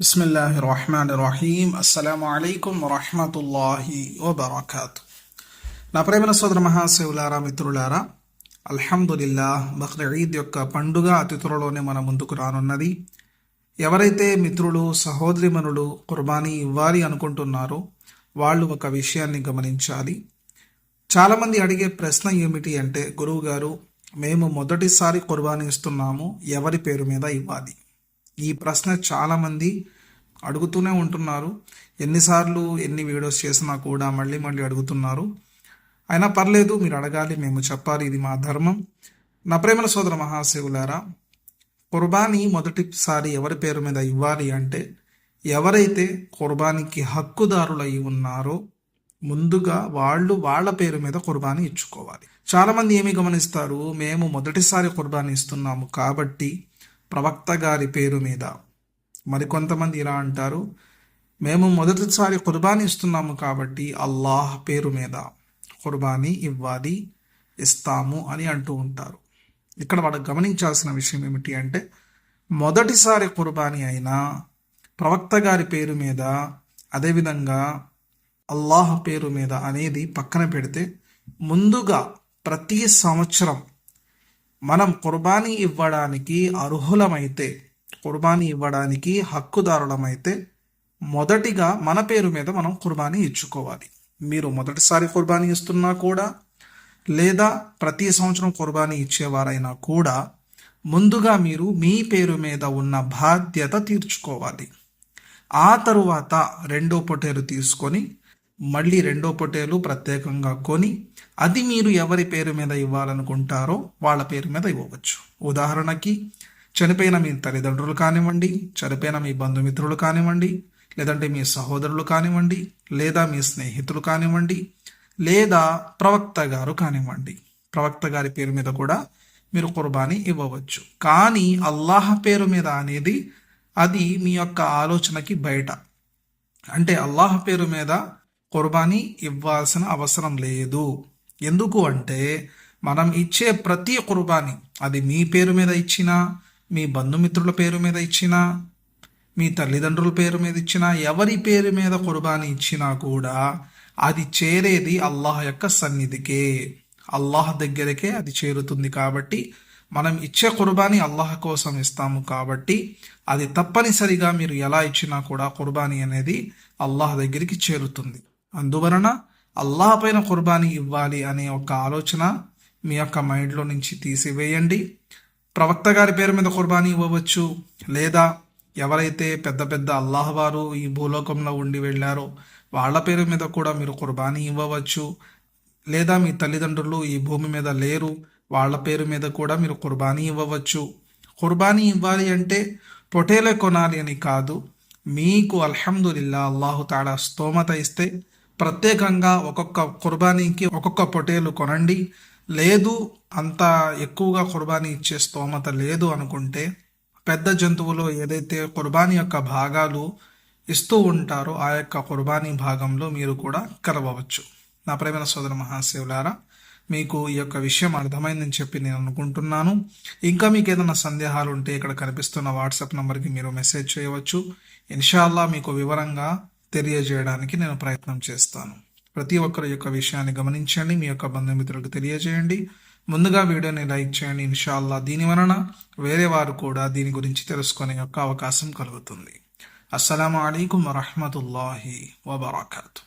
బిస్మిల్లాహి రహమాన్ రహీం అస్సలం అయికం వరహమతుల్లాహి వబర్కాతు నా ప్రేమ సోదర మహాశివులారా మిత్రులారా అల్హమ్దుల్లా బక్ర యొక్క పండుగ అతి త్వరలోనే మన ముందుకు రానున్నది. ఎవరైతే మిత్రులు సహోదరిమనులు కుర్బానీ ఇవ్వాలి అనుకుంటున్నారో వాళ్ళు ఒక విషయాన్ని గమనించాలి. చాలామంది అడిగే ప్రశ్న ఏమిటి అంటే గురువుగారు మేము మొదటిసారి కుర్బానీ ఇస్తున్నాము ఎవరి పేరు మీద ఇవ్వాలి? ఈ ప్రశ్న చాలామంది అడుగుతూనే ఉంటున్నారు. ఎన్నిసార్లు ఎన్ని వీడియోస్ చేసినా కూడా మళ్ళీ మళ్ళీ అడుగుతున్నారు. అయినా పర్లేదు మీరు అడగాలి మేము చెప్పాలి ఇది మా ధర్మం. నా ప్రేమల సోదర మహాశివులారా కుర్బానీ మొదటిసారి ఎవరి పేరు మీద ఇవ్వాలి అంటే ఎవరైతే కుర్బానీకి హక్కుదారులై ఉన్నారో ముందుగా వాళ్ళు వాళ్ళ పేరు మీద కుర్బానీ ఇచ్చుకోవాలి. చాలామంది ఏమి గమనిస్తారు మేము మొదటిసారి కుర్బానీ ఇస్తున్నాము కాబట్టి ప్రవక్త గారి పేరు మీద. మరికొంతమంది ఇలా అంటారు మేము మొదటిసారి కుర్బానీ ఇస్తున్నాము కాబట్టి అల్లాహ్ పేరు మీద కుర్బానీ ఇవ్వాలి ఇస్తాము అని అంటూ ఉంటారు. ఇక్కడ వాడు గమనించాల్సిన విషయం ఏమిటి అంటే మొదటిసారి కుర్బానీ అయినా ప్రవక్త గారి పేరు మీద అదేవిధంగా అల్లాహ్ పేరు మీద అనేది పక్కన పెడితే ముందుగా ప్రతి సంవత్సరం మనం కుర్బానీ ఇవ్వడానికి అర్హులమైతే కుర్బానీ ఇవ్వడానికి హక్కుదారులమైతే మొదటిగా మన పేరు మీద మనం కుర్బానీ ఇచ్చుకోవాలి. మీరు మొదటిసారి కుర్బానీ ఇస్తున్నా కూడా లేదా ప్రతి సంవత్సరం కుర్బానీ ఇచ్చేవారైనా కూడా ముందుగా మీరు మీ పేరు మీద ఉన్న బాధ్యత తీర్చుకోవాలి. ఆ తరువాత రెండో పొటేరు తీసుకొని మళ్ళీ రెండో పొటేలు ప్రత్యేకంగా కొని అది మీరు ఎవరి పేరు మీద ఇవ్వాలనుకుంటారో వాళ్ళ పేరు మీద ఇవ్వవచ్చు. ఉదాహరణకి చనిపోయిన మీ తల్లిదండ్రులు కానివ్వండి చనిపోయిన మీ బంధుమిత్రులు కానివ్వండి లేదంటే మీ సహోదరులు కానివ్వండి లేదా మీ స్నేహితులు కానివ్వండి లేదా ప్రవక్త గారు కానివ్వండి. ప్రవక్త గారి పేరు మీద కూడా మీరు కుర్బానీ ఇవ్వవచ్చు. కానీ అల్లాహ్ పేరు మీద అనేది అది మీ యొక్క ఆలోచనకి బయట. అంటే అల్లాహ్ పేరు మీద కుర్బానీ ఇవ్వాల్సిన అవసరం లేదు. ఎందుకు అంటే మనం ఇచ్చే ప్రతి కుర్బానీ అది మీ పేరు మీద ఇచ్చినా మీ బంధుమిత్రుల పేరు మీద ఇచ్చినా మీ తల్లిదండ్రుల పేరు మీద ఇచ్చినా ఎవరి పేరు మీద కుర్బానీ ఇచ్చినా కూడా అది చేరేది అల్లాహ్ యొక్క సన్నిధికే. అల్లాహ్ దగ్గరకే అది చేరుతుంది కాబట్టి మనం ఇచ్చే కుర్బానీ అల్లాహ్ కోసం ఇస్తాము కాబట్టి అది తప్పనిసరిగా మీరు ఎలా ఇచ్చినా కూడా కుర్బానీ అనేది అల్లాహ్ దగ్గరికి చేరుతుంది. అందువలన అల్లాహ్ పైన కుర్బానీ ఇవ్వాలి అనే ఒక ఆలోచన మీ యొక్క మైండ్లో నుంచి తీసివేయండి. ప్రవక్త గారి పేరు మీద కుర్బానీ ఇవ్వవచ్చు. లేదా ఎవరైతే పెద్ద పెద్ద అల్లాహ్ వారు ఈ భూలోకంలో ఉండి వెళ్ళారో వాళ్ళ పేరు మీద కూడా మీరు కుర్బానీ ఇవ్వవచ్చు. లేదా మీ తల్లిదండ్రులు ఈ భూమి మీద లేరు వాళ్ళ పేరు మీద కూడా మీరు కుర్బానీ ఇవ్వవచ్చు. కుర్బానీ ఇవ్వాలి అంటే పొటేలే కొనాలి అని కాదు మీకు అల్హమ్దుల్లా అల్లాహు తాడా స్తోమత ఇస్తే ప్రత్యేకంగా ఒక్కొక్క కుర్బానీకి ఒక్కొక్క పొటేలు కొనండి. లేదు అంత ఎక్కువగా కుర్బానీ ఇచ్చే స్తోమత లేదు అనుకుంటే పెద్ద జంతువులు ఏదైతే కుర్బానీ యొక్క భాగాలు ఇస్తూ ఉంటారో ఆ యొక్క కుర్బానీ భాగంలో మీరు కూడా కలవవచ్చు. నా ప్రేమ సోదర మహాశివులారా మీకు ఈ యొక్క విషయం అర్థమైందని చెప్పి నేను అనుకుంటున్నాను. ఇంకా మీకు ఏదైనా సందేహాలు ఉంటే ఇక్కడ కనిపిస్తున్న వాట్సాప్ నెంబర్కి మీరు మెసేజ్ చేయవచ్చు. ఇన్షాల్లా మీకు వివరంగా తెలియజేయడానికి నేను ప్రయత్నం చేస్తాను. ప్రతి ఒక్కరి యొక్క విషయాన్ని గమనించండి మీ యొక్క బంధుమిత్రులకు తెలియజేయండి. ముందుగా వీడియోని లైక్ చేయండి. ఇన్షాల్లా దీని వలన వేరే వారు కూడా దీని గురించి తెలుసుకునే యొక్క అవకాశం కలుగుతుంది. అస్సలం అయికం వరహమతుల్లాహి వబర్కాతు.